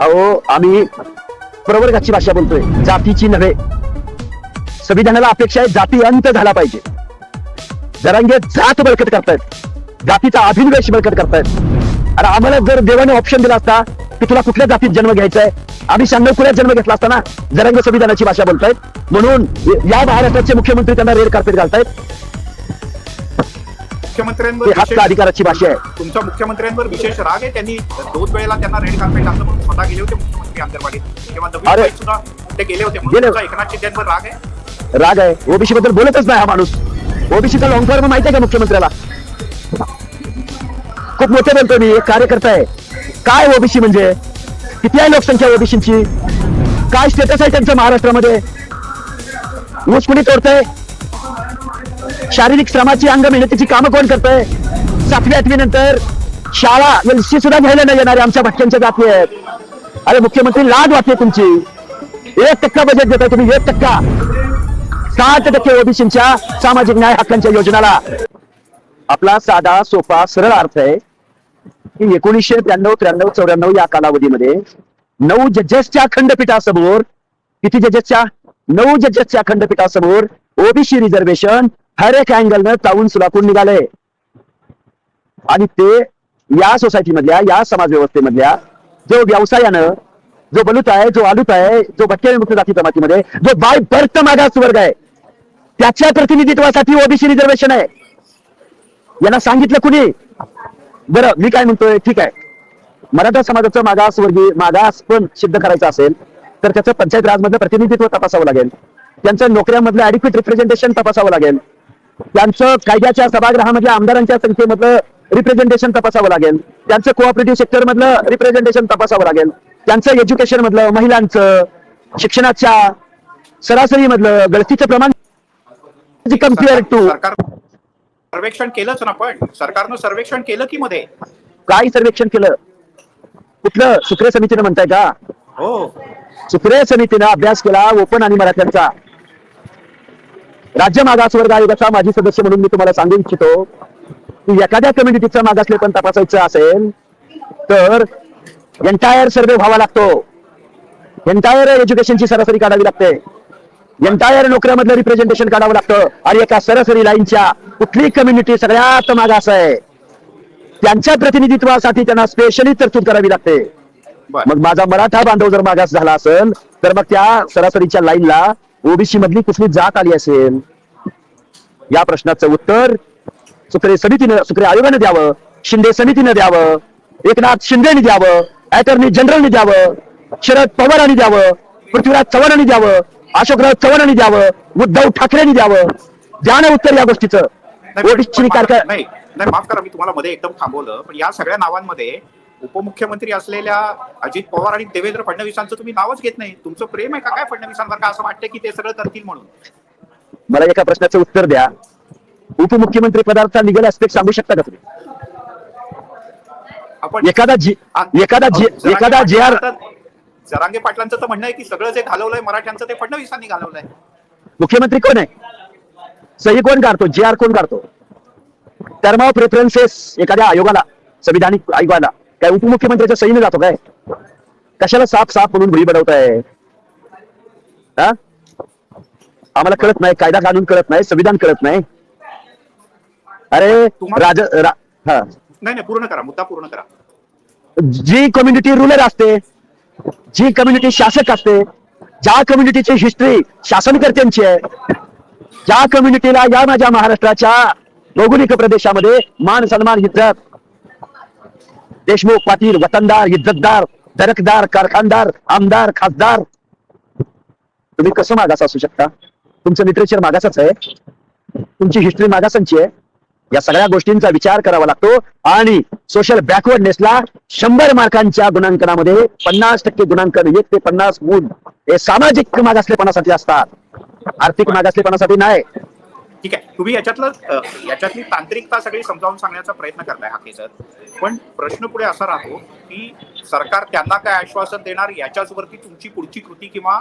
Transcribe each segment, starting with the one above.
अहो आम्ही प्रवर्गाची भाषा बोलतोय. जातीची नव्हे. संविधानाला अपेक्षा आहे जाती अंत झाला पाहिजे. जरांगे जात बळकट करतायत. जातीचा अभिनिवेश बळकट करतायत. आणि आम्हाला जर देवाने ऑप्शन दिला असता की तुला कुठल्या जातीत जन्म घ्यायचा आहे आम्ही शांगपुऱ्यात जन्म घेतला असता ना? संविधानाची भाषा बोलतायत. म्हणून या महाराष्ट्राचे मुख्यमंत्री त्यांना रेड कार्पेट घालतायत. मुख्यमंत्र्यांवर विशेष- अधिकाराची भाषा आहे. तुमच्या मुख्यमंत्र्यांवर विशेष राग आहे. त्यांनी दोन वेळेला त्यांना रेड कार्पेट घातलं म्हणून स्वतः गेले होते मुख्यमंत्री नवीन अरे. मुंबईत सुद्धा ते गेले होते. म्हणून गेले. तुमचा एकनाथ शिंदेवर राग आहे? राग आहे. ओबीसी बद्दल बोलतच नाही हा माणूस. ओबीसीचा लॉंग फॉर्म माहिती आहे का मुख्यमंत्र्याला? खूप मोठे बोलतो मी. एक कार्यकर्ता आहे. काय ओबीसी म्हणजे? किती आहे लोकसंख्या ओबीसीची काय स्टेटस आहे त्यांचं महाराष्ट्रामध्ये? ऊस कुणी तोडतंय? शारीरिक श्रमाची अंग मेहनतीची कामं कोण करतंय? सातवी आठवी नंतर शाळा म्हणजे एलसी सुद्धा घ्यायला नाही येणारे आमच्या भटक्यांच्या जाती आहेत. अरे मुख्यमंत्री लाज वाटते तुमची. एक टक्का बजेट देताय तुम्ही एक टक्का. साठ टक्के ओबीसीच्या सामाजिक न्याय हक्कांच्या योजनाला. आपला साधा सोपा सरळ अर्थ आहे की एकोणीसशे त्र्याण्णव त्र्याण्णव चौऱ्याण्णव या कालावधीमध्ये नऊ जजेसच्या खंडपीठासमोर किती जजेसच्या? नऊ जजेसच्या खंडपीठासमोर ओबीसी रिझर्वेशन हर एक अँगलनं चावून सुलाखून निघालंय आणि ते या सोसायटी मधल्या या समाज व्यवस्थेमधल्या जो व्यवसायानं जो बलूत आहे जो आलूत आहे जो भटक्या विमुक्त जाती जमातीमध्ये जो बाय बर्थ मागास वर्ग आहे त्याच्या प्रतिनिधित्वासाठी ओबीसी रिझर्वेशन आहे. यांना सांगितलं कुणी? बरं मी काय म्हणतोय? ठीक आहे. मराठा समाजाचं मागासवर्गीय मागास पण सिद्ध करायचं असेल तर त्याचं पंचायत राजमधलं प्रतिनिधित्व तपासावं लागेल. त्यांचं नोकऱ्यामधलं ऍडिक्वेट रिप्रेझेंटेशन तपासावं लागेल. त्यांचं कायद्याच्या सभागृहामधल्या आमदारांच्या संख्येमधलं रिप्रेझेंटेशन तपासावं लागेल. त्यांचं कोऑपरेटिव्ह सेक्टर मधलं रिप्रेझेंटेशन तपासावं लागेल. त्यांचं एज्युकेशन मधलं महिलांचं शिक्षणाच्या सरासरी मधलं गळतीचं प्रमाण कंपेअर टू सरकार सर्वेक्षण केलंच ना पण सरकारनं सर्वेक्षण केलं की मध्ये? काय सर्वेक्षण केलं. कुठलं? सुक्रे समितीनं म्हणताय का? हो. सुप्रिया समितीनं अभ्यास केला ओपन आणि मराठ्यांचा. राज्य मागासवर्ग आयोगाचा माजी सदस्य म्हणून मी तुम्हाला सांगू इच्छितो की एखाद्या कम्युनिटीचं मागासले पण तपासायचं असेल तर एंटायर सर्वे व्हावा लागतो. एंटायर एज्युकेशनची सरासरी काढावी लागते. एंटायर नोकऱ्यामधलं रिप्रेझेंटेशन काढावं लागतं. आणि एका सरासरी लाईनच्या कुठली कम्युनिटी सगळ्यात मागास आहे त्यांच्या प्रतिनिधित्वासाठी त्यांना स्पेशली तरतूद करावी लागते. मग माझा मराठा बांधव जर मागास झाला असेल तर मग त्या सरासरीच्या लाईनला ओबीसी मधली कुठली जात आली असेल या प्रश्नाचं उत्तर सुक्रे समितीनं सुक्रे आयोगाने द्यावं शिंदे समितीनं द्यावं एकनाथ शिंदेनी द्यावं अटॉर्नी जनरलनी द्यावं शरद पवारांनी द्यावं पृथ्वीराज चव्हाणांनी द्यावं अशोकराव चव्हाणांनी द्यावं उद्धव ठाकरेंनी द्यावं. द्या ना उत्तर या गोष्टीचं. नाही, माफ करा मी तुम्हाला मध्ये एकदम थांबवलं पण या सगळ्या नावांमध्ये उपमुख्यमंत्री असलेल्या अजित पवार आणि देवेंद्र फडणवीसांचं तुम्ही नावच घेत नाही. तुमचं प्रेम आहे का? काय फडणवीसांवर का असं वाटतं की ते सगळं करतील म्हणून. मला एका प्रश्नाचं उत्तर द्या. उपमुख्यमंत्री पदार्थ लिगल ऍस्पेक्ट सांगू शकता का तुम्ही? एखादा जी एखादा जी एखादा जे आर जरांगे पाटलांचं तर म्हणणं आहे की सगळं जे घालवलंय मराठ्यांचं ते फडणवीसांनी घालवलंय. मुख्यमंत्री कोण आहे? सही कोण काढतो? जे आर कोण काढतो? टर्म ऑफ रेफरन्सेस एखाद्या आयोगाला संविधानिक आयोगाला. काय उपमुख्यमंत्र्याच्या सहीने जातो काय? कशाला साफ साफ म्हणून भुई बनवताय? हा? आम्हाला कळत नाही कायदा कानून कळत नाही संविधान कळत नाही. अरे राज रा, हा. नाही नाही पूर्ण करा मुद्दा पूर्ण करा. जी कम्युनिटी रुलर असते जी कम्युनिटी शासक असते ज्या कम्युनिटीची हिस्ट्री शासनकर्त्यांची आहे ज्या कम्युनिटीला या माझ्या महाराष्ट्राच्या भौगोलिक प्रदेशामध्ये मान सन्मान इज्जत देशमुख पाटील वतनदार इज्जतदार दरकदार कारखानदार आमदार खासदार तुम्ही कसं मागास असू शकता? तुमचं लिटरेचर मागासच आहे. तुमची हिस्ट्री मागासांची आहे. या सगळ्या गोष्टींचा विचार करावा लागतो. आणि सोशल बॅकवर्डनेसला शंभर मार्कांच्या गुणांकनामध्ये पन्नास टक्के गुणांकन एक ते पन्नास गुण हे सामाजिक मागासलेपणासाठी असतात. आर्थिक मागासलेपणासाठी नाही. ठीक आहे. तुम्ही याच्यातलं याच्यातली तांत्रिकता सगळी समजावून सांगण्याचा प्रयत्न करताय हाके सर. पण प्रश्न पुढे असा राहतो की सरकार त्यांना काय आश्वासन देणार याच्याच वरती तुमची पुढची कृती किंवा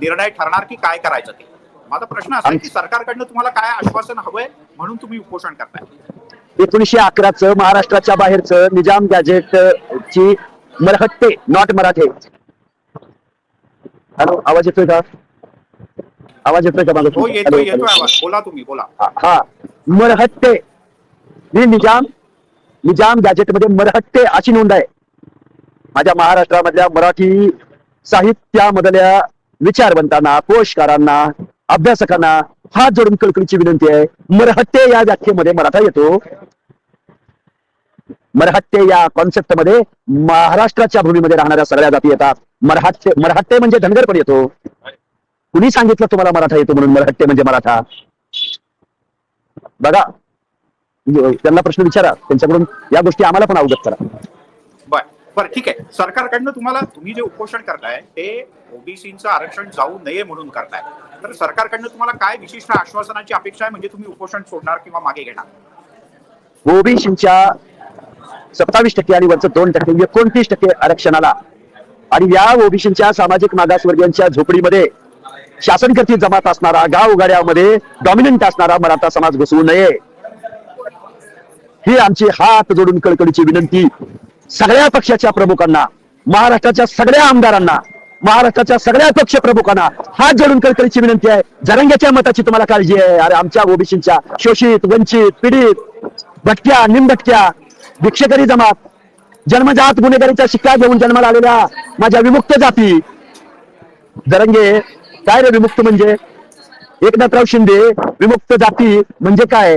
निर्णय ठरणार की काय करायचं ते? माझा प्रश्न असा की सरकारकडनं तुम्हाला काय आश्वासन हवंय म्हणून तुम्ही उपोषण करताय? एकोणीशे अकराचं महाराष्ट्राच्या बाहेरचं निजाम गॅजेट ची मरहट्टे नॉट मराठे. हॅलो आवाज येतोय का? आवाज येतोय का माझा? हो आवाज. बोला तुम्ही बोला. हा, मरहट्टे. मी निजाम निजाम गॅजेटमध्ये मरहट्टे अशी नोंद आहे. माझ्या महाराष्ट्रामधल्या मराठी साहित्यामधल्या विचारवंतांना कोशकारांना अभ्यासकांना हात जोडून कळकळीची विनंती आहे. मरहट्टे या व्याख्येमध्ये मराठा येतो. मराठे या कॉन्सेप्टमध्ये महाराष्ट्राच्या भूमीमध्ये राहणाऱ्या सगळ्या जाती येतात. मराठे मराठे म्हणजे धनगर पण येतो. कुणी सांगितलं तुम्हाला मराठा येतो म्हणून? मराठे म्हणजे मराठा. बघा. त्यांना प्रश्न विचारा. त्यांच्याकडून या गोष्टी आम्हाला पण अवगत करा. बर. बर ठीक आहे. सरकारकडनं तुम्हाला तुम्ही जे उपोषण करताय ते ओबीसीचं आरक्षण जाऊ नये म्हणून करताय. तर सरकारकडनं तुम्हाला काय विशिष्ट आश्वासनाची अपेक्षा आहे? म्हणजे तुम्ही उपोषण सोडणार किंवा मागे घेणार? ओबीसीच्या सत्तावीस टक्के आणि वरचं दोन टक्के एकोणतीस टक्के आरक्षणाला. आणि या ओबीसीच्या सामाजिक मागासवर्गीयांच्या झोपडीमध्ये शासनकर्ती जमात असणारा गाव उगाड्यामध्ये डॉमिनंट असणारा मराठा समाज घुसवू नये. ही आमची हात जोडून कळकळीची विनंती सगळ्या पक्षाच्या प्रमुखांना महाराष्ट्राच्या सगळ्या आमदारांना महाराष्ट्राच्या सगळ्या पक्ष प्रमुखांना हात जोडून कळकळीची विनंती आहे. जरंग्याच्या मताची तुम्हाला काळजी आहे. अरे आमच्या ओबीसीच्या शोषित वंचित पीडित भटक्या निमभटक्या भिक्षकरी जमात जन्मजात गुन्हेगारीचा शिक्का घेऊन जन्माला आलेल्या माझ्या विमुक्त जाती. जरंगे काय रे विमुक्त म्हणजे? एकनाथराव शिंदे विमुक्त जाती म्हणजे काय?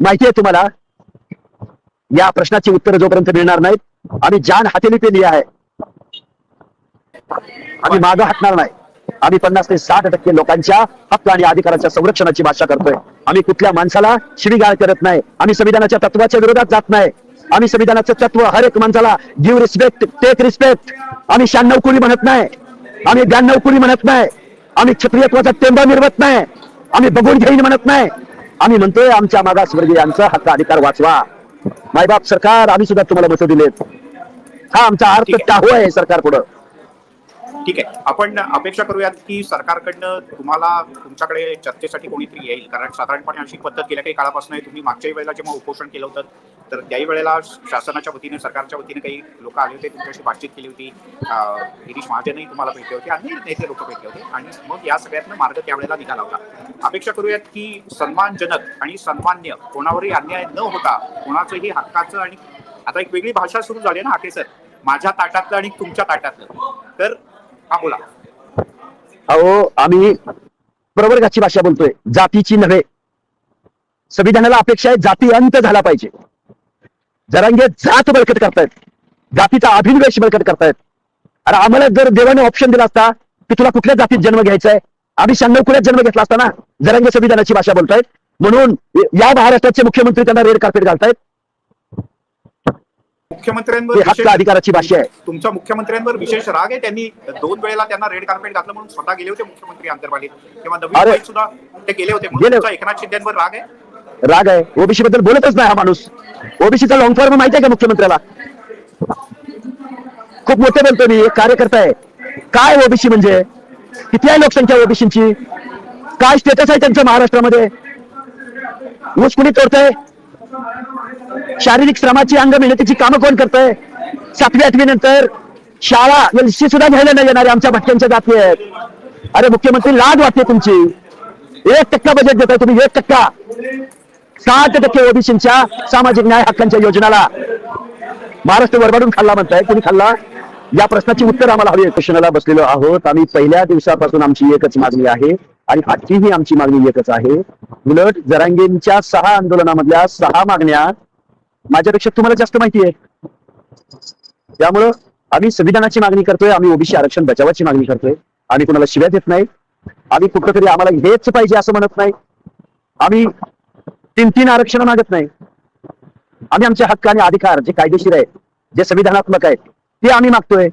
माहिती आहे तुम्हाला? या प्रश्नाची उत्तर जोपर्यंत मिळणार नाहीत आम्ही जान हातेली पेली आहे. आम्ही मागं हटणार नाही. आम्ही पन्नास ते साठ टक्के लोकांच्या हक्क आणि अधिकाराच्या संरक्षणाची भाषा करतोय. आम्ही कुठल्या माणसाला शिवीगाळ करत नाही. आम्ही संविधानाच्या तत्वाच्या विरोधात जात नाही. आम्ही संविधानाचं तत्व हर एक माणसाला गिव्ह रिस्पेक्ट टेक रिस्पेक्ट आम्ही शहाण्णव कोणी म्हणत नाही. आम्ही ब्याण्णव कुली म्हणत नाही आम्ही क्षत्रियत्वाचा टेंबा मिरवत नाही आम्ही बघून घेईन म्हणत नाही. आम्ही म्हणतोय आमच्या मागासवर्गीयांचा हक्क अधिकार वाचवा. मायबाप सरकार आम्ही सुद्धा तुम्हाला मतं दिलेत. हा आमचा अर्थ. टाहू आहे. सरकार पुढं. ठीक आहे. आपण अपेक्षा करूयात की सरकारकडनं तुम्हाला तुमच्याकडे चर्चेसाठी कोणीतरी येईल. कारण साधारणपणे अशी पद्धत गेल्या काही काळापासून तुम्ही मागच्याही वेळेला जेव्हा उपोषण केलं होतं तर त्याही वेळेला शासनाच्या वतीने सरकारच्या वतीने काही लोक आले होते तुमच्याशी बातचीत केली होती. गिरीश महाजनही तुम्हाला भेटले होते आणि नेते लोक भेटले होते. आणि मग या सगळ्यातनं मार्ग त्यावेळेला निघाला होता. अपेक्षा करूयात की सन्मानजनक आणि सन्मान्य कोणावरही अन्याय न होता कोणाचंही हक्काचं आणि आता एक वेगळी भाषा सुरू झाली ना हाके सर? माझ्या ताटातलं आणि तुमच्या ताटातलं. तर हा बोला. अहो आम्ही प्रवर्गाची भाषा बोलतोय. जातीची नव्हे. संविधानाला अपेक्षा आहे जाती अंत झाला पाहिजे. जरांगे जात बळकट करतायत. जातीचा अभिनिवेश बळकट करतायत. अरे आम्हाला जर देवाने ऑप्शन दिला असता की तुला कुठल्या जातीत जन्म घ्यायचा आहे आम्ही शहाण्णव कुठल्याच जन्म घेतला असता ना? जरांगे संविधानाची भाषा बोलतायत. म्हणून या महाराष्ट्राचे मुख्यमंत्री त्यांना रेड कार्पेट घालतायत. मुख्यमंत्र्यांवर अधिकाराची भाषा आहे. तुमच्या मुख्यमंत्र्यांवर विशेष राग आहे. त्यांनी दोन वेळेला त्यांना रेड कार्पेट घातलं म्हणून स्वतः गेले होते मुख्यमंत्री अंतर्वालीत नवीन. मुंबईत सुद्धा ते गेले होते एकनाथ शिंदेवर राग आहे? राग आहे. ओबीसी बद्दल बोलतच नाही हा माणूस. ओबीसीचा लॉंग फॉर्म माहिती आहे का मुख्यमंत्र्याला? खूप मोठे बोलतो मी एक कार्यकर्ता आहे. काय ओबीसी म्हणजे? किती आहे लोकसंख्या ओबीसीची काय स्टेटस आहे त्यांचं महाराष्ट्रामध्ये? ऊस कुणी तोडतंय? शारीरिक श्रमाची अंग मेहनतीची कामं कोण करतंय? सातवी आठवी नंतर शाळा एलसी सुद्धा घ्यायला नाही येणारे आमच्या भटक्यांच्या जाती आहेत. अरे मुख्यमंत्री लाज वाटते तुमची. एक टक्का बजेट देताय तुम्ही एक टक्का. साठ टक्के ओबीसीच्या सामाजिक न्याय हक्कांच्या योजनाला. महाराष्ट्र वरबाडून खाल्ला म्हणताय. कोणी खाल्ला? या प्रश्नाची उत्तर आम्हाला हवी क्वेश्चनला बसलेलो आहोत. आम्ही पहिल्या दिवसापासून आमची एकच मागणी आहे आणि आजचीही आमची मागणी एकच आहे. उलट जरांगेंच्या सहा आंदोलनामधल्या सहा मागण्या माझ्यापेक्षा तुम्हाला जास्त माहिती आहे त्यामुळं आम्ही संविधानाची मागणी करतोय आम्ही ओबीसी आरक्षण बचावाची मागणी करतोय. आम्ही कुणाला शिव्या देत नाही. आम्ही कुठं तरी आम्हाला हेच पाहिजे असं म्हणत नाही. आम्ही तीन तीन आरक्षण मागत नाही. आम्ही आमचे हक्क आणि अधिकार जे कायदेशीर आहेत जे संविधानात्मक आहेत ते आम्ही मागतोय.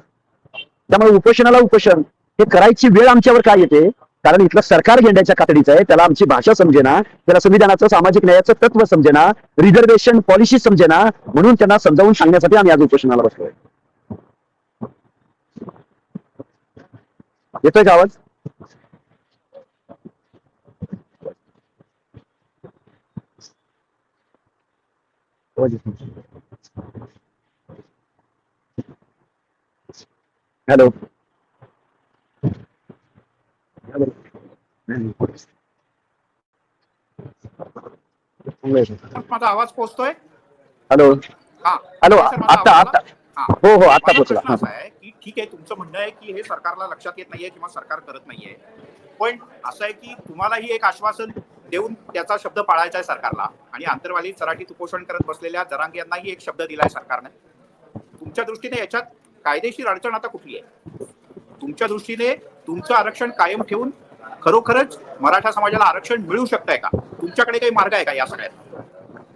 त्यामुळे उपोषणाला उपोषण. हे करायची वेळ आमच्यावर काय येते? कारण इथलं सरकार घेण्याच्या कातडीचं आहे त्याला आमची भाषा समजेना त्याला संविधानाचं सामाजिक न्यायाचं तत्व समजेना रिझर्वेशन पॉलिसी समजेना म्हणून त्यांना समजावून सांगण्यासाठी आम्ही आज उपोषणाला बसलोय. येतोय का आवाज? हॅलो माझा आवाज पोहोचतोय हॅलो हा हॅलो, आता-? आता- हा. हो, हो, आता पोहोचला. की ठीक आहे तुमचं म्हणणं आहे की हे सरकारला लक्षात येत नाहीये किंवा सरकार करत नाहीये पण असं आहे की तुम्हालाही एक आश्वासन देऊन त्याचा शब्द पाळायचा आहे सरकारला. आणि आंतरवाली चराटीत उपोषण करत बसलेल्या जरांग यांनाही एक शब्द दिलाय सरकारने. तुमच्या दृष्टीने याच्यात कायदेशीर अडचण आता कुठली आहे? तुमच्या दृष्टीने तुमचं आरक्षण कायम ठेवून खरोखरच मराठा समाजाला आरक्षण मिळू शकतंय का? तुमच्याकडे काही मार्ग आहे का या सगळ्यात?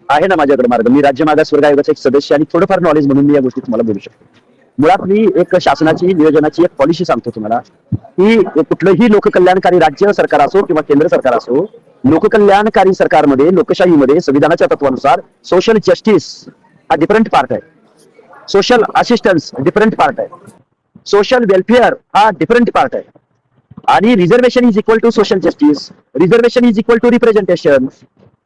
आहे ना माझ्याकडे मार्ग. मी राज्य मागासवर्ग आयोगाचा एक सदस्य आणि थोडंफार नॉलेज म्हणून मी या गोष्टी तुम्हाला बोलू शकतो. मुळात मी एक शासनाची नियोजनाची एक पॉलिसी सांगतो तुम्हाला की कुठलंही लोककल्याणकारी राज्य सरकार असो किंवा केंद्र सरकार असो लोककल्याणकारी सरकारमध्ये लोकशाहीमध्ये संविधानाच्या तत्वानुसार सोशल जस्टिस हा डिफरंट पार्ट आहे. सोशल असिस्टन्स डिफरंट पार्ट आहे. सोशल वेलफेअर हा डिफरंट पार्ट आहे. आणि reservation is equal to social justice reservation is equal to representation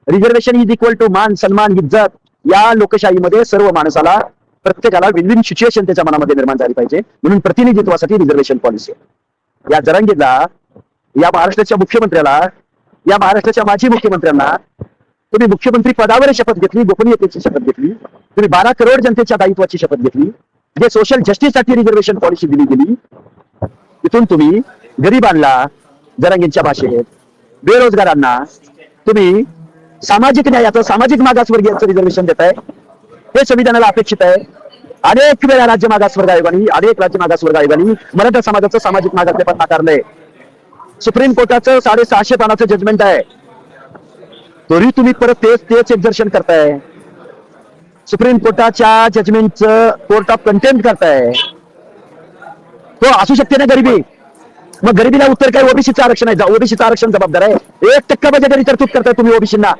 reservation is equal to मान सन्मान इज्जत या लोकशाहीमध्ये सर्व माणसाला प्रत्येकाला विन विन सिच्युएशन त्याच्या मनामध्ये निर्माण झाली पाहिजे. म्हणून प्रतिनिधित्वासाठी रिझर्वेशन पॉलिसी या जरांगीला या महाराष्ट्राच्या मुख्यमंत्र्याला या महाराष्ट्राच्या माजी मुख्यमंत्र्यांना तुम्ही मुख्यमंत्री पदावर शपथ घेतली गोपनीयतेची शपथ घेतली तुम्ही बारा करोड जनतेच्या दायित्वाची शपथ घेतली जे सोशल जस्टिससाठी रिझर्वेशन पॉलिसी दिली गेली. तिथून तुम्ही गरिबांना जरांगींच्या भाषेत बेरोजगारांना तुम्ही सामाजिक न्यायाचं सामाजिक मागासवर्गीयांचं रिझर्वेशन देत आहे हे संविधानाला अपेक्षित आहे. अनेक वेळा राज्य मागासवर्ग आयोगाने अनेक राज्य मागासवर्ग आयोगाने मराठा समाजाचं सामाजिक मागासलेपण नाकारलंय. सुप्रीम कोर्टाचं साडेसहाशे पानाचं जजमेंट आहे. तरी तुम्ही परत तेच तेच एक्झर्शन करताय. सुप्रीम कोर्टाच्या जजमेंटचं कोर्ट ऑफ कंटेम्प्ट करताय. तो असू शकते ना गरिबी. मग गरिबीला उत्तर काय? ओबीसीचं आरक्षण आहे. ओबीसीचं आरक्षण जबाबदार आहे. एक टक्का बजेटरी तरतूद करताय तुम्ही ओबीसींना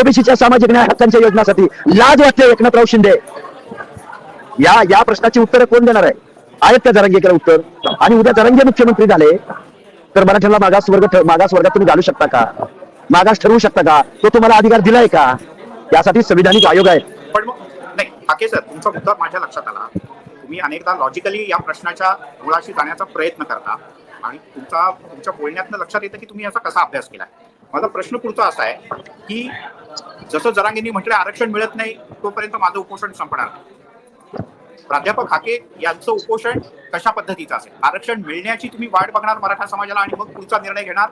ओबीसीच्या सामाजिक न्याय हक्कांच्या योजनासाठी लाज वाटते एकनाथराव शिंदे. या या प्रश्नाची उत्तरं कोण देणार आहे? आहेत त्या जरांगेकडे उत्तर. आणि उद्या जरांगे मुख्यमंत्री झाले. तर मराठ्याला मागास वर्ग मागास वर्गात तुम्ही घालू शकता का? मागास ठरवू शकता का? तो तुम्हाला अधिकार दिलाय का? यासाठी संविधानिक आयोग आहे. पण मग नाही हाके सर तुमचा मुद्दा माझ्या लक्षात आला. तुम्ही अनेकदा लॉजिकली या प्रश्नाच्या मुळाशी जाण्याचा प्रयत्न करता आणि तुमचा तुमच्या बोलण्यातनं लक्षात येतं की तुम्ही याचा कसा अभ्यास केला माझा प्रश्न पुढचा असा आहे की जसं जरांगींनी म्हटलं आरक्षण मिळत नाही तोपर्यंत माझं उपोषण संपणार प्राध्यापक हाके यांचं उपोषण कशा पद्धतीचं असेल? आरक्षण मिळण्याची तुम्ही वाट बघणार मराठा समाजाला आणि मग पुढचा निर्णय घेणार.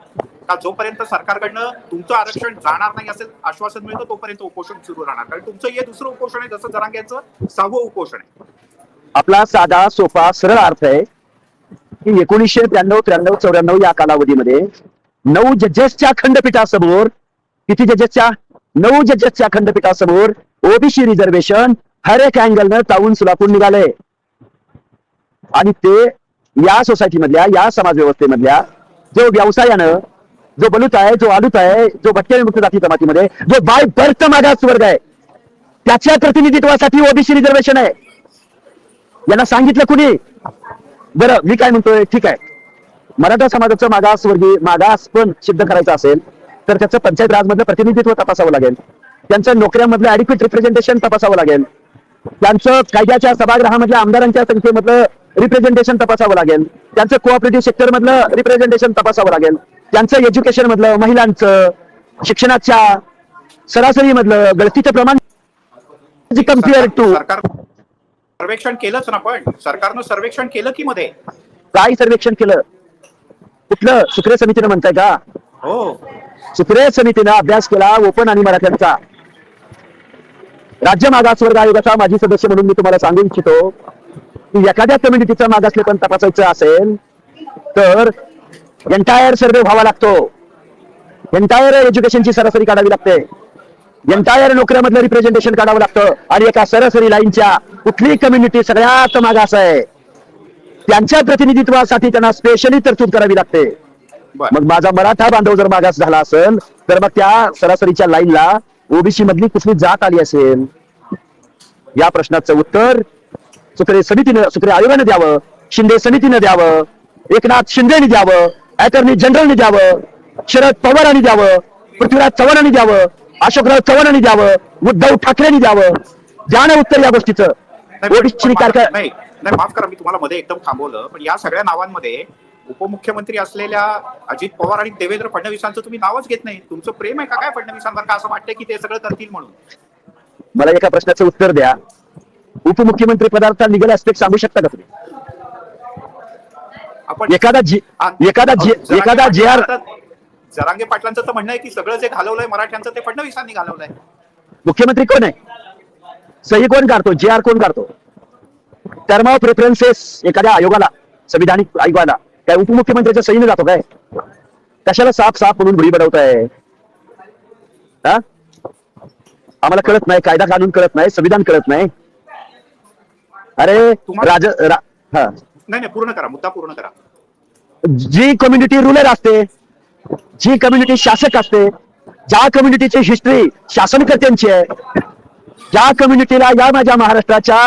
का जोपर्यंत सरकारकडनं तुमचं आरक्षण जाणार नाही असेल आश्वासन मिळतं तोपर्यंत उपोषण सुरू राहणार. कारण तुमचं हे दुसरं उपोषण आहे जसं जरांग्यांचं सहावं उपोषण आहे. आपला साधा सोपा सरळ अर्थ आहे की एकोणीसशे त्र्याण्णव त्र्याण्णव चौऱ्याण्णव या कालावधीमध्ये नऊ जजेसच्या खंडपीठासमोर किती जजेसच्या? नऊ जजेसच्या खंडपीठासमोर ओबीसी रिझर्वेशन हर एक अँगलनं तावून सुलापून निघाले. आणि ते या सोसायटी मधल्या या समाज व्यवस्थेमधल्या जो व्यवसायानं जो बलूत आहे जो आलूत आहे जो भटक्या विमुक्त जाती जमातीमध्ये जो बाय बर्थ मागास वर्ग आहे त्याच्या प्रतिनिधित्वासाठी ओबीसी रिझर्वेशन आहे. यांना सांगितलं कुणी? बरं मी काय म्हणतोय? ठीक आहे. मराठा समाजाचं मागासवर्गीय मागास पण सिद्ध करायचं असेल तर त्याचं पंचायत राजमधलं प्रतिनिधित्व तपासावं लागेल. त्यांचं नोकऱ्यांमधलं ऍडिक्वेट रिप्रेझेंटेशन तपासावं लागेल. त्यांचं कायद्याच्या सभागृहामधल्या आमदारांच्या संख्येमधलं रिप्रेझेंटेशन तपासावं लागेल. त्यांचं कोऑपरेटिव्ह सेक्टर मधलं रिप्रेझेंटेशन तपासावं लागेल. त्यांचं एज्युकेशन मधलं महिलांचं शिक्षणाच्या सरासरी मधलं गळतीचं प्रमाण कंपेअर टू सर्वेक्षण केलंच ना पण. सरकारनं सर्वेक्षण केलं की मध्ये? काय सर्वेक्षण केलं. कुठलं? सुक्रिय समितीनं म्हणताय का? हो. सुक्रिय समितीनं अभ्यास केला ओपन आणि मराठ्यांचा. राज्य मागासवर्ग आयोगाचा माजी सदस्य म्हणून मी तुम्हाला सांगू इच्छितो की एखाद्या कम्युनिटीचा मागासले पण तपासायचं असेल तर एंटायर सर्वे व्हावा लागतो. एंटायर एज्युकेशनची सरासरी काढावी लागते. एंटायर नोकऱ्यामधलं रिप्रेझेंटेशन काढावं लागतं. आणि एका सरासरी लाईनच्या कुठली कम्युनिटी सगळ्यात मागास आहे. त्यांच्या प्रतिनिधित्वासाठी त्यांना स्पेशली तरतूद करावी लागते. मग माझा मराठा बांधव जर मागास झाला असेल तर मग त्या सरासरीच्या लाईनला ओबीसी मधली कुठली जात आली असेल? या प्रश्नाचं उत्तर सुक्रे समितीनं सुक्रे आयोगाने द्यावं शिंदे समितीनं द्यावं एकनाथ शिंदेने द्यावं अटर्नी जनरलने द्यावं शरद पवारांनी द्यावं पृथ्वीराज चव्हाणांनी द्यावं अशोकराव चव्हाणांनी द्यावं उद्धव ठाकरेंनी द्यावं. द्या ना उत्तर या गोष्टीचं. ओबीसी नाही नाही माफ करा. मी तुम्हाला मध्ये एकदम थांबवलं पण या सगळ्या नावांमध्ये उपमुख्यमंत्री असलेल्या अजित पवार आणि देवेंद्र फडणवीसांचं तुम्ही नावच घेत नाही. तुमचं प्रेम आहे का? काय फडणवीसांवर का? असं वाटतंय की ते सगळं करतील म्हणून? मला एका प्रश्नाचं उत्तर द्या. उपमुख्यमंत्री पदार्थ लिगल ऍस्पेक्ट सांगू शकता का तुम्ही? आपण एखादा जी एखादा जी एखादा जे आर पाटलांचं- जरांगे पाटलांचं तर म्हणणं आहे की सगळं जे घालवलंय मराठ्यांचं ते फडणवीसांनी घालवलंय. मुख्यमंत्री कोण आहे? सही कोण काढतो? जे आर कोण काढतो? टर्म ऑफ रेफरन्सेस एखाद्या आयोगाला संविधानिक आयोगाला. काय उपमुख्यमंत्र्याच्या सहीने जातो काय? कशाला साफ साफ म्हणून भुडी बनवताय? हा? आम्हाला कळत नाही कायदा कानून कळत नाही संविधान कळत नाही. अरे राज रा, हा. नाही नाही पूर्ण करा मुद्दा पूर्ण करा. जी कम्युनिटी रुलर असते जी कम्युनिटी शासक असते ज्या कम्युनिटीची हिस्ट्री शासनकर्त्यांची आहे ज्या कम्युनिटीला या माझ्या महाराष्ट्राच्या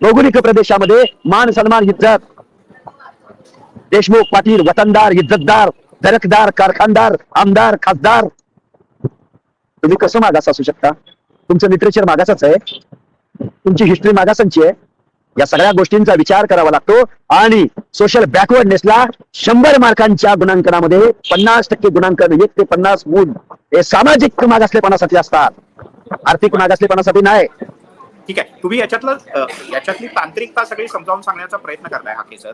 भौगोलिक प्रदेशामध्ये मान सन्मान इज्जत देशमुख पाटील वतनदार इज्जतदार दरकदार कारखानदार आमदार खासदार. तुम्ही कसं मागास असू शकता? तुमचं लिटरेचर मागासच आहे. तुमची हिस्ट्री मागासांची आहे. या सगळ्या गोष्टींचा विचार करावा लागतो. आणि सोशल बॅकवर्डनेसला शंभर मार्कांच्या गुणांकनामध्ये पन्नास टक्के गुणांकन एक ते पन्नास गुण हे सामाजिक मागासलेपणासाठी असतात. आर्थिक मागासलेपणासाठी नाही. ठीक आहे. तुम्ही याच्यातलं याच्यातली तांत्रिकता सगळी समजावून सांगण्याचा प्रयत्न करताय हा केसर.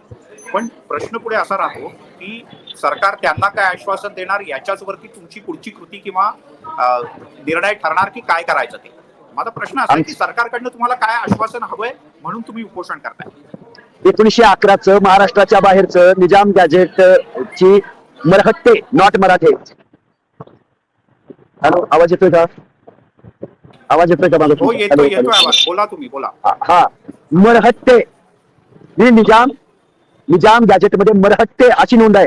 पण प्रश्न पुढे असा राहतो की सरकार त्यांना काय आश्वासन देणार याच्याच वरती तुमची पुढची कृती किंवा निर्णय ठरणार की काय करायचं ते? माझा प्रश्न असा की सरकारकडनं तुम्हाला काय आश्वासन हवंय म्हणून तुम्ही उपोषण करताय? एकोणीशे अकराचं महाराष्ट्राच्या बाहेरचं निजाम गॅजेट ची मरहट्टे नॉट मराठे. हॅलो आवाज येतोय का? आवाज येतोय का माझा हो आवाज. बोला तुम्ही बोला. हा मरहट्टे. ही निजाम निजाम गॅजेटमध्ये मरहट्टे अशी नोंद आहे.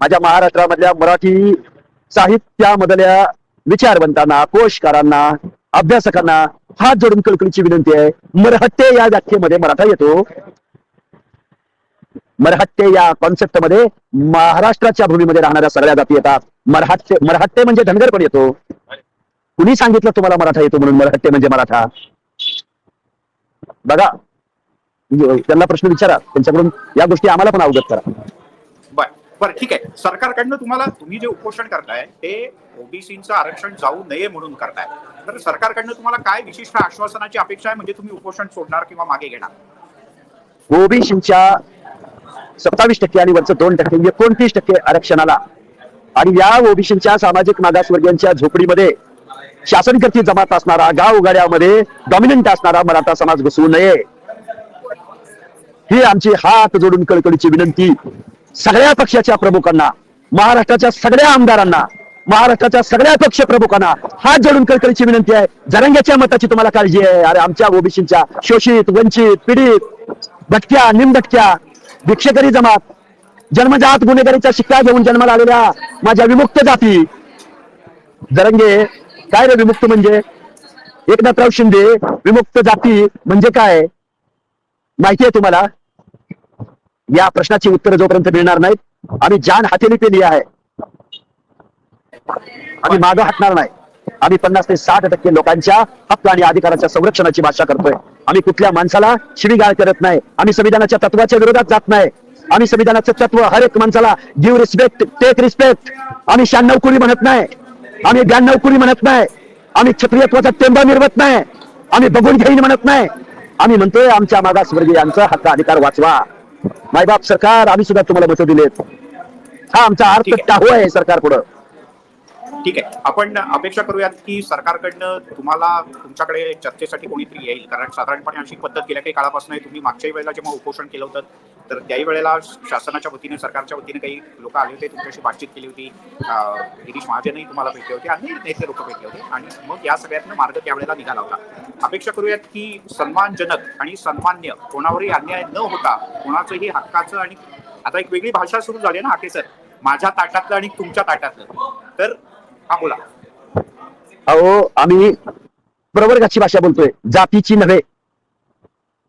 माझ्या महाराष्ट्रामधल्या मराठी साहित्यामधल्या विचारवंतांना कोशकारांना अभ्यासकांना हात जोडून कळकळीची विनंती आहे. मरहट्टे या व्याख्येमध्ये मराठा येतो. मरहट्टे या कॉन्सेप्टमध्ये महाराष्ट्राच्या भूमीमध्ये राहणाऱ्या सगळ्या जाती येतात. मराठे मराठे म्हणजे धनगर पण येतो. कुणी सांगितलं तुम्हाला मराठा येतो म्हणून? मराठे म्हणजे मराठा. बघा. म्हणजे त्यांना प्रश्न विचारा. त्यांच्याकडून या गोष्टी आम्हाला पण अवगत करा. बर. बर ठीक आहे. सरकारकडनं तुम्हाला तुम्ही जे उपोषण करताय ते ओबीसीचं आरक्षण जाऊ नये म्हणून करताय. तर सरकारकडनं तुम्हाला काय विशिष्ट आश्वासनाची अपेक्षा आहे? म्हणजे तुम्ही उपोषण सोडणार किंवा मागे घेणार? ओबीसीच्या सत्तावीस टक्के आणि वरचं दोन टक्के एकोणतीस टक्के आरक्षणाला. आणि या ओबीसीच्या सामाजिक मागासवर्गीयांच्या झोपडीमध्ये शासनकर्ती जमात असणारा गाव उगाड्यामध्ये डॉमिनंट असणारा मराठा समाज घुसवू नये. ही आमची हात जोडून कळकळीची विनंती सगळ्या पक्षाच्या प्रमुखांना महाराष्ट्राच्या सगळ्या आमदारांना महाराष्ट्राच्या सगळ्या पक्ष प्रमुखांना हात जोडून कळकळीची विनंती आहे. जरंग्याच्या मताची तुम्हाला काळजी आहे. अरे आमच्या ओबीसीच्या शोषित वंचित पीडित भटक्या निमभटक्या भिक्षकरी जमात जन्मजात गुन्हेगारीचा शिक्का घेऊन जन्माला आलेल्या माझ्या विमुक्त जाती. जरंगे काय रे विमुक्त म्हणजे? एकनाथराव शिंदे विमुक्त जाती म्हणजे काय? माहिती आहे तुम्हाला? या प्रश्नाची उत्तर जोपर्यंत मिळणार नाहीत आम्ही जान हातेली पेली आहे. आम्ही मागं हटणार नाही. आम्ही पन्नास ते साठ टक्के लोकांच्या हक्क आणि अधिकाराच्या संरक्षणाची भाषा करतोय. आम्ही कुठल्या माणसाला शिवीगाळ करत नाही. आम्ही संविधानाच्या तत्वाच्या विरोधात जात नाही. आम्ही संविधानाचं तत्व हर एक माणसाला गिव्ह रिस्पेक्ट टेक रिस्पेक्ट आम्ही शहाण्णव कोणी म्हणत नाही. आम्ही ब्याण्णव कुळी म्हणत नाही. आम्ही क्षत्रियत्वाचा टेंबा मिरवत नाही. आम्ही बघून घेईन म्हणत नाही. आम्ही म्हणतोय आमच्या मागासवर्गीयांचा हक्क अधिकार वाचवा. मायबाप सरकार आम्ही सुद्धा तुम्हाला मतं दिलेत. हा आमचा अर्थ. टाहू आहे. सरकार पुढं. ठीक आहे. आपण अपेक्षा करूयात की सरकारकडनं तुम्हाला तुमच्याकडे चर्चेसाठी कोणीतरी येईल. कारण साधारणपणे अशी पद्धत गेल्या काही काळापासून तुम्ही मागच्याही वेळेला जेव्हा उपोषण केलं होतं तर त्याही वेळेला शासनाच्या वतीने सरकारच्या वतीने काही लोक आले होते तुमच्याशी बातचीत केली होती. गिरीश महाजनही तुम्हाला भेटले होते आणि नेते लोक भेटले होते. आणि मग या सगळ्यातनं मार्ग त्यावेळेला निघाला होता. अपेक्षा करूयात की सन्मानजनक आणि सन्मान्य कोणावरही अन्याय न होता कोणाचंही हक्काचं आणि आता एक वेगळी भाषा सुरू झाली ना हाके सर. माझ्या ताटातलं आणि तुमच्या ताटातलं. तर हा बोला. अहो आम्ही प्रवर्गाची भाषा बोलतोय. जातीची नव्हे.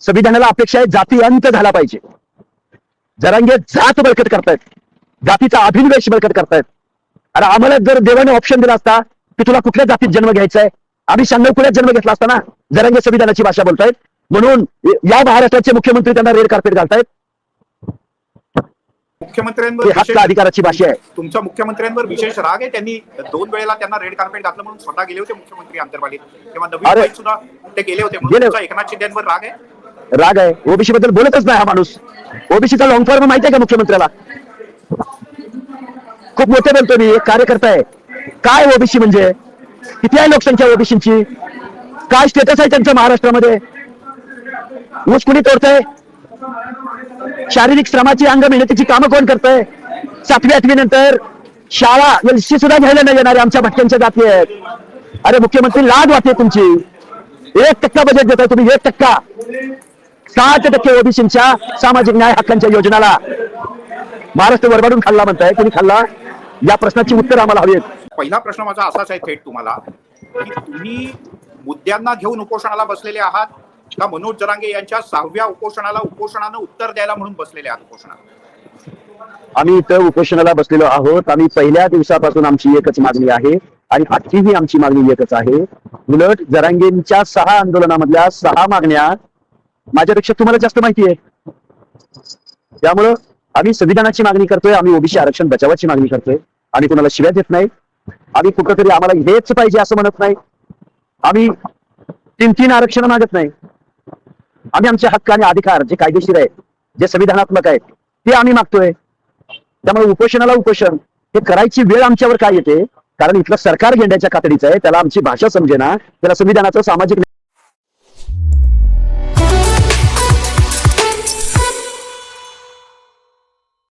संविधानाला अपेक्षा आहे जाती अंत झाला पाहिजे. जरांगे जात बळकट करतायत. जातीचा अभिनिवेश बळकट करतायत. अरे आम्हाला जर देवाने ऑप्शन दिला असता की तुला कुठल्या जातीत जन्म घ्यायचा आहे आम्ही शहाण्णव कुल्यात जन्म घेतला असता ना? जरांगे संविधानाची भाषा बोलतायत. म्हणून या महाराष्ट्राचे मुख्यमंत्री त्यांना रेड कार्पेट घालतायत. मुख्यमंत्र्यांवर अधिकाराची भाषा आहे. तुमच्या मुख्यमंत्र्यांवर विशेष राग आहे. त्यांनी दोन वेळेला त्यांना रेड कार्पेट घातलं म्हणून स्वतः गेले होते मुख्यमंत्री अंतर्वालीत तेव्हा नवीन सुद्धा ते गेले होते एकनाथ शिंदेवर राग आहे? राग आहे. ओबीसी बद्दल बोलतच नाही हा माणूस. ओबीसीचा लॉंग फॉर्म माहिती आहे का मुख्यमंत्र्याला? खूप मोठे बोलतो मी एक कार्यकर्ता आहे. काय ओबीसी म्हणजे? किती आहे लोकसंख्या ओबीसीची? काय स्टेटस आहे त्यांचं महाराष्ट्रामध्ये? ऊस कुणी तोडतंय? शारीरिक श्रमाची अंग मेहनतीची कामं कोण करतंय? सातवी आठवी नंतर शाळा एलसी सुद्धा घ्यायला नाही येणारे आमच्या भटक्यांच्या जाती आहेत. अरे मुख्यमंत्री लाज वाटते तुमची. एक टक्का बजेट देताय तुम्ही एक टक्का. साठ टक्के ओबीसीच्या सामाजिक न्याय हक्कांच्या योजनाला महाराष्ट्र वरबाडून खाल्ला म्हणताय. कोणी खाल्ला? या प्रश्नाची उत्तर आम्हाला हवी आहेत. पहिला प्रश्न माझा असाच आहे थेट तुम्हाला. की तुम्ही मुद्द्यांना घेऊन उपोषणाला बसलेले आहात का मनोज जरांगे यांच्या सहाव्या उपोषणाला उपोषणानं उत्तर द्यायला म्हणून बसलेले आहात उपोषणाला? आम्ही इथं उपोषणाला बसलेलो आहोत. आम्ही पहिल्या दिवसापासून आमची एकच मागणी आहे आणि आजचीही आमची मागणी एकच आहे. उलट जरांगेंच्या सहा आंदोलनामधल्या सहा मागण्या माझ्यापेक्षा तुम्हाला जास्त माहिती आहे. त्यामुळं आम्ही संविधानाची मागणी करतोय आम्ही ओबीसी आरक्षण बचावाची मागणी करतोय. आम्ही कुणाला शिव्या देत नाही. आम्ही कुठंतरी आम्हाला हेच पाहिजे असं म्हणत नाही. आम्ही तीन तीन आरक्षण मागत नाही. आम्ही आमचे हक्क आणि अधिकार जे कायदेशीर आहेत जे संविधानात्मक आहेत ते आम्ही मागतोय. त्यामुळे उपोषणाला उपोषण. हे करायची वेळ आमच्यावर काय येते? कारण इथलं सरकार घेण्याच्या कातडीचं आहे त्याला आमची भाषा समजेना त्याला संविधानाचं सामाजिक